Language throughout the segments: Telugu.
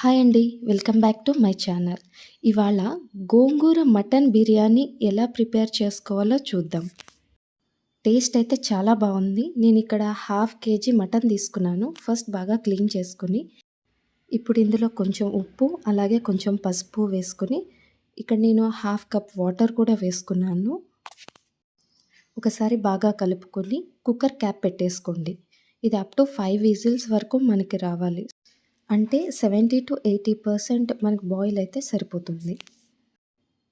హాయ్ అండి welcome back to my channel. ఇవాళ గోంగూర మటన్ బిర్యానీ ఎలా ప్రిపేర్ చేసుకోవాలో చూద్దాం. టేస్ట్ అయితే చాలా బాగుంది. నేను ఇక్కడ హాఫ్ కేజీ మటన్ తీసుకున్నాను. ఫస్ట్ బాగా క్లీన్ చేసుకుని ఇప్పుడు ఇందులో కొంచెం ఉప్పు అలాగే కొంచెం పసుపు వేసుకుని ఇక్కడ నేను హాఫ్ కప్ వాటర్ కూడా వేసుకున్నాను. ఒకసారి బాగా కలుపుకొని కుక్కర్ క్యాప్ పెట్టేసుకోండి. ఇది అప్ టు ఫైవ్ విజిల్స్ వరకు మనకి రావాలి. అంటే సెవెంటీ టు ఎయిటీ పర్సెంట్ మనకు బాయిల్ అయితే సరిపోతుంది.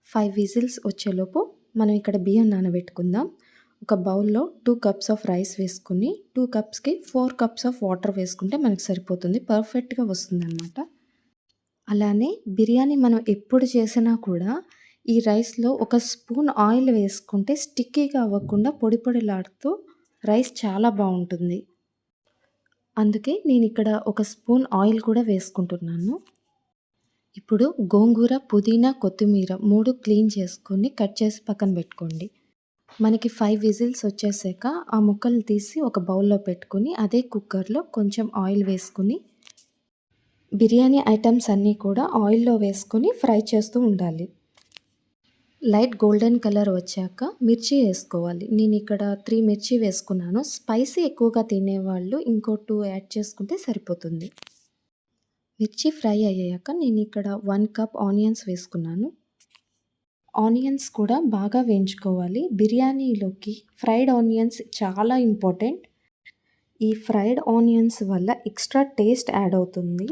ఫైవ్ విజిల్స్ వచ్చేలోపు మనం ఇక్కడ బియ్యం నానబెట్టుకుందాం. ఒక బౌల్లో టూ కప్స్ ఆఫ్ రైస్ వేసుకుని టూ కప్స్కి ఫోర్ కప్స్ ఆఫ్ వాటర్ వేసుకుంటే మనకు సరిపోతుంది. పర్ఫెక్ట్గా వస్తుందన్నమాట. అలానే బిర్యానీ మనం ఎప్పుడు చేసినా కూడా ఈ రైస్లో ఒక స్పూన్ ఆయిల్ వేసుకుంటే స్టిక్కీగా అవ్వకుండా పొడి పొడిలాడుతూ రైస్ చాలా బాగుంటుంది. అందుకే నేను ఇక్కడ ఒక స్పూన్ ఆయిల్ కూడా వేసుకుంటున్నాను. ఇప్పుడు గోంగూర పుదీనా కొత్తిమీర మూడు క్లీన్ చేసుకొని కట్ చేసి పక్కన పెట్టుకోండి. మనకి ఫైవ్ విజిల్స్ వచ్చేసాక ఆ ముక్కలు తీసి ఒక బౌల్లో పెట్టుకుని అదే కుక్కర్లో కొంచెం ఆయిల్ వేసుకుని బిర్యానీ ఐటమ్స్ అన్నీ కూడా ఆయిల్లో వేసుకొని ఫ్రై చేస్తూ ఉండాలి. లైట్ గోల్డెన్ కలర్ వచ్చాక మిర్చి వేసుకోవాలి. నేను ఇక్కడ త్రీ మిర్చి వేసుకున్నాను. స్పైసీ ఎక్కువగా తినేవాళ్ళు ఇంకో టూ యాడ్ చేసుకుంటే సరిపోతుంది. మిర్చి ఫ్రై అయ్యాక నేను ఇక్కడ వన్ కప్ ఆనియన్స్ వేసుకున్నాను. ఆనియన్స్ కూడా బాగా వేయించుకోవాలి. బిర్యానీలోకి ఫ్రైడ్ ఆనియన్స్ చాలా ఇంపార్టెంట్. ఈ ఫ్రైడ్ ఆనియన్స్ వల్ల ఎక్స్ట్రా టేస్ట్ యాడ్ అవుతుంది.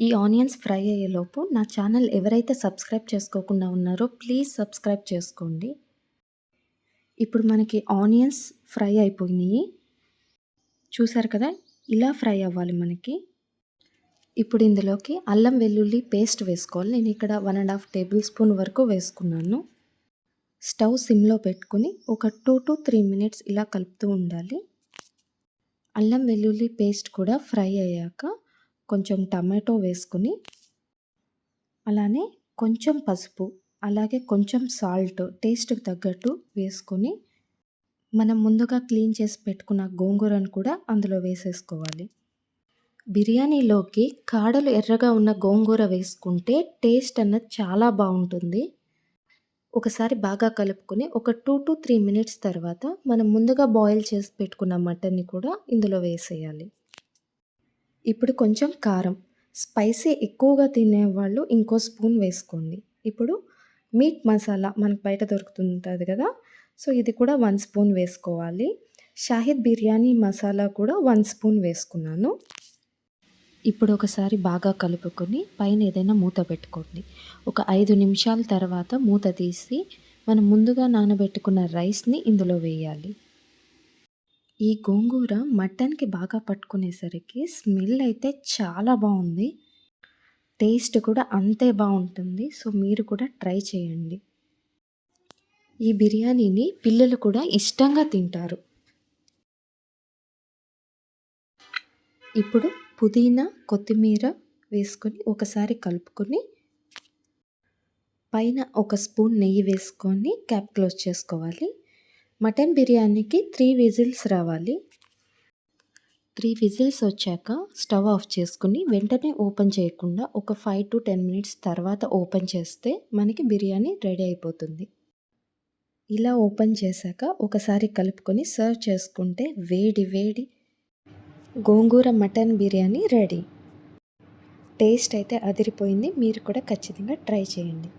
ఈ ఆనియన్స్ ఫ్రై అయ్యేలోపు నా ఛానల్ ఎవరైతే సబ్స్క్రైబ్ చేసుకోకుండా ఉన్నారో ప్లీజ్ సబ్స్క్రైబ్ చేసుకోండి. ఇప్పుడు మనకి ఆనియన్స్ ఫ్రై అయిపోయినాయి. చూసారు కదా? ఇలా ఫ్రై అవ్వాలి మనకి. ఇప్పుడు ఇందులోకి అల్లం వెల్లుల్లి పేస్ట్ వేసుకోవాలి. నేను ఇక్కడ one and half tablespoon వరకు వేసుకున్నాను. స్టవ్ సిమ్లో పెట్టుకుని ఒక టూ టు త్రీ మినిట్స్ ఇలా కలుపుతూ ఉండాలి. అల్లం వెల్లుల్లి పేస్ట్ కూడా ఫ్రై అయ్యాక కొంచెం టమాటో వేసుకుని అలానే కొంచెం పసుపు అలాగే కొంచెం సాల్ట్ టేస్ట్కి తగ్గట్టు వేసుకొని మనం ముందుగా క్లీన్ చేసి పెట్టుకున్న గోంగూరను కూడా అందులో వేసేసుకోవాలి. బిర్యానీలోకి కాడలు ఎర్రగా ఉన్న గోంగూర వేసుకుంటే టేస్ట్ అన్నది చాలా బాగుంటుంది. ఒకసారి బాగా కలుపుకొని ఒక టూ టు త్రీ మినిట్స్ తర్వాత మనం ముందుగా బాయిల్ చేసి పెట్టుకున్న మటన్ని కూడా ఇందులో వేసేయాలి. ఇప్పుడు కొంచెం కారం. స్పైసీ ఎక్కువగా తినేవాళ్ళు ఇంకో స్పూన్ వేసుకోండి. ఇప్పుడు మీట్ మసాలా మనకు బయట దొరుకుతుంటుంది కదా సో ఇది కూడా వన్ స్పూన్ వేసుకోవాలి. షాహిద్ బిర్యానీ మసాలా కూడా వన్ స్పూన్ వేసుకున్నాను. ఇప్పుడు ఒకసారి బాగా కలుపుకొని పైన ఏదైనా మూత పెట్టుకోండి. ఒక ఐదు నిమిషాల తర్వాత మూత తీసి మనం ముందుగా నానబెట్టుకున్న రైస్ని ఇందులో వేయాలి. ఈ గోంగూర మటన్‌కి బాగా పట్టుకునేసరికి స్మెల్ అయితే చాలా బాగుంది టేస్ట్ కూడా అంతే బాగుంటుంది సో, మీరు కూడా ట్రై చేయండి. ఈ బిర్యానీని పిల్లలు కూడా ఇష్టంగా తింటారు. ఇప్పుడు పుదీనా, కొత్తిమీర వేసుకొని ఒకసారి కలుపుకొని పైన ఒక స్పూన్ నెయ్యి వేసుకొని క్యాప్ క్లోజ్ చేసుకోవాలి. మటన్ బిర్యానీకి త్రీ విజిల్స్ రావాలి. త్రీ విజిల్స్ వచ్చాక స్టవ్ ఆఫ్ చేసుకుని వెంటనే ఓపెన్ చేయకుండా ఒక ఫైవ్ టు టెన్ మినిట్స్ తర్వాత ఓపెన్ చేస్తే మనకి బిర్యానీ రెడీ అయిపోతుంది. ఇలా ఓపెన్ చేశాక ఒకసారి కలుపుకొని సర్వ్ చేసుకుంటే వేడి వేడి gongura mutton biryani ready. Taste అయితే అదిరిపోయింది. మీరు కూడా ఖచ్చితంగా ట్రై చేయండి.